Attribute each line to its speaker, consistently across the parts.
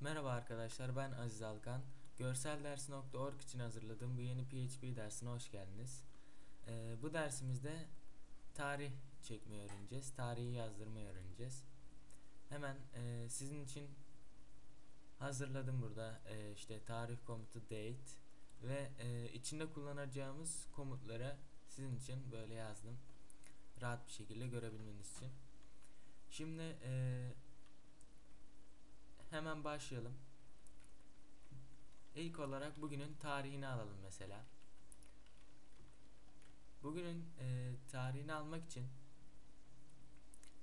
Speaker 1: Merhaba arkadaşlar ben Aziz Alkan. Görselders.org için hazırladığım bu yeni PHP dersine hoş geldiniz. Ee, bu dersimizde tarih çekmeyi öğreneceğiz. Tarihi yazdırmayı öğreneceğiz. Hemen e, sizin için hazırladım burada e, işte tarih komutu date ve e, içinde kullanacağımız komutları sizin için böyle yazdım. Rahat bir şekilde görebilmeniz için. Şimdi eee hemen başlayalım. İlk olarak bugünün tarihini alalım mesela. Bugünün e, tarihini almak için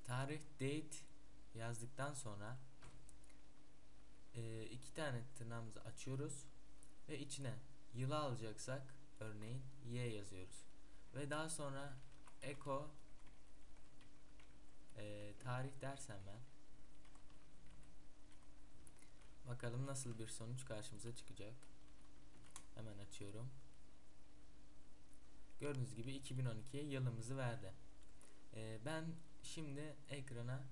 Speaker 1: tarih date yazdıktan sonra e, iki tane tırnağımızı açıyoruz ve içine yılı alacaksak örneğin y yazıyoruz ve daha sonra echo e, tarih dersem ben Bakalım nasıl bir sonuç karşımıza çıkacak. Hemen açıyorum. Gördüğünüz gibi 2012'ye yılımızı verdi. Ee, ben şimdi ekrana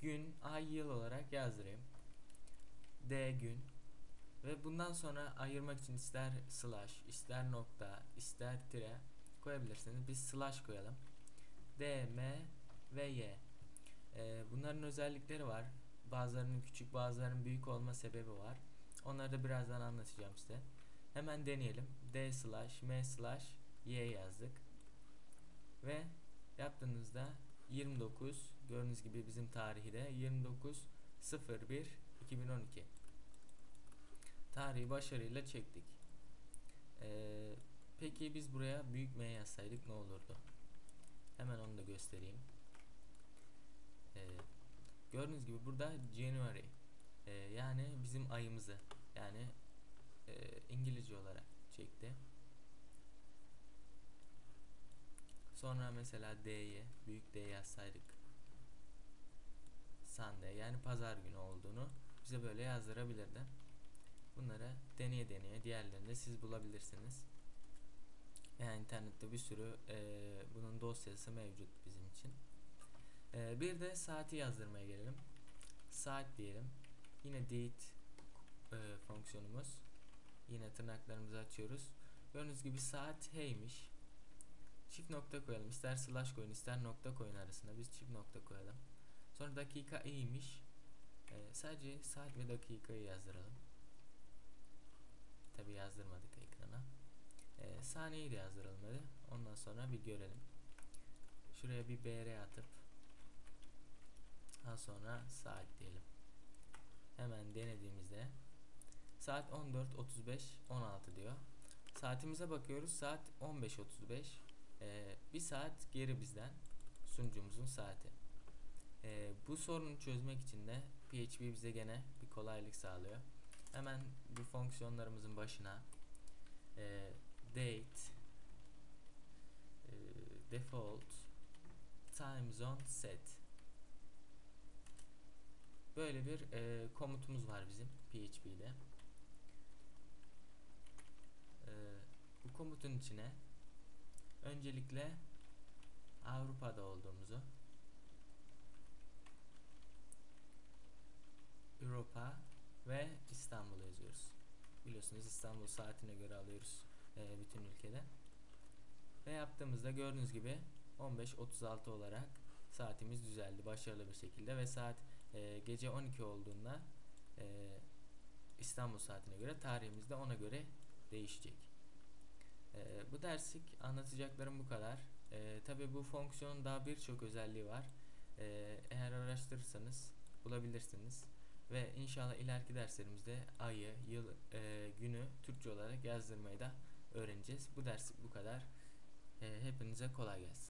Speaker 1: gün, ay, yıl olarak yazdırayım. D gün ve bundan sonra ayırmak için ister slash, ister nokta, ister tire koyabilirsiniz. Biz slash koyalım. D, M ve Y. Ee, bunların özellikleri var. Bazılarının küçük bazılarının büyük olma sebebi var. Onları da birazdan anlatacağım size. Hemen deneyelim. D slash M slash Y yazdık. Ve yaptığınızda 29 gördüğünüz gibi bizim tarihi de 29 01 2012 tarihi başarıyla çektik. Ee, peki biz buraya büyük M yazsaydık ne olurdu? Hemen onu da göstereyim. Gördüğünüz gibi burada January e, yani bizim ayımızı yani e, İngilizce olarak çekti. Sonra mesela D'ye büyük D yazsaydık Sunday yani pazar günü olduğunu bize böyle yazdırabilirdi. Bunları deneye deneye diğerlerini de siz bulabilirsiniz. Yani internette bir sürü e, bunun dosyası mevcut bizim için. Ee, bir de saati yazdırmaya gelelim. Saat diyelim. Yine date e, fonksiyonumuz. Yine tırnaklarımızı açıyoruz. Gördüğünüz gibi saat heymiş. Çift nokta koyalım. İster slash koyun ister nokta koyun arasında. Biz çift nokta koyalım. Sonra dakika iyiymiş. Ee, sadece saat ve dakikayı yazdıralım. Tabi yazdırmadık ekrana. Ee, saniyeyi de yazdıralım hadi. Ondan sonra bir görelim. Şuraya bir BR atıp daha sonra saat diyelim. Hemen denediğimizde saat 14.35 16 diyor. Saatimize bakıyoruz. Saat 15.35. Ee, bir saat geri bizden sunucumuzun saati. Ee, bu sorunu çözmek için de PHP bize gene bir kolaylık sağlıyor. Hemen bu fonksiyonlarımızın başına e, date e, default time zone set Böyle bir e, komutumuz var bizim PHP'de. E, bu komutun içine öncelikle Avrupa'da olduğumuzu Avrupa ve İstanbul yazıyoruz. Biliyorsunuz İstanbul saatine göre alıyoruz e, bütün ülkede. Ve yaptığımızda gördüğünüz gibi 15.36 olarak saatimiz düzeldi başarılı bir şekilde ve saat e, gece 12 olduğunda e, İstanbul saatine göre tarihimiz de ona göre değişecek. E, bu derslik anlatacaklarım bu kadar. E, Tabi bu fonksiyonun daha birçok özelliği var. E, eğer araştırırsanız bulabilirsiniz. Ve inşallah ileriki derslerimizde ayı, yıl, e, günü Türkçe olarak yazdırmayı da öğreneceğiz. Bu ders bu kadar. E, hepinize kolay gelsin.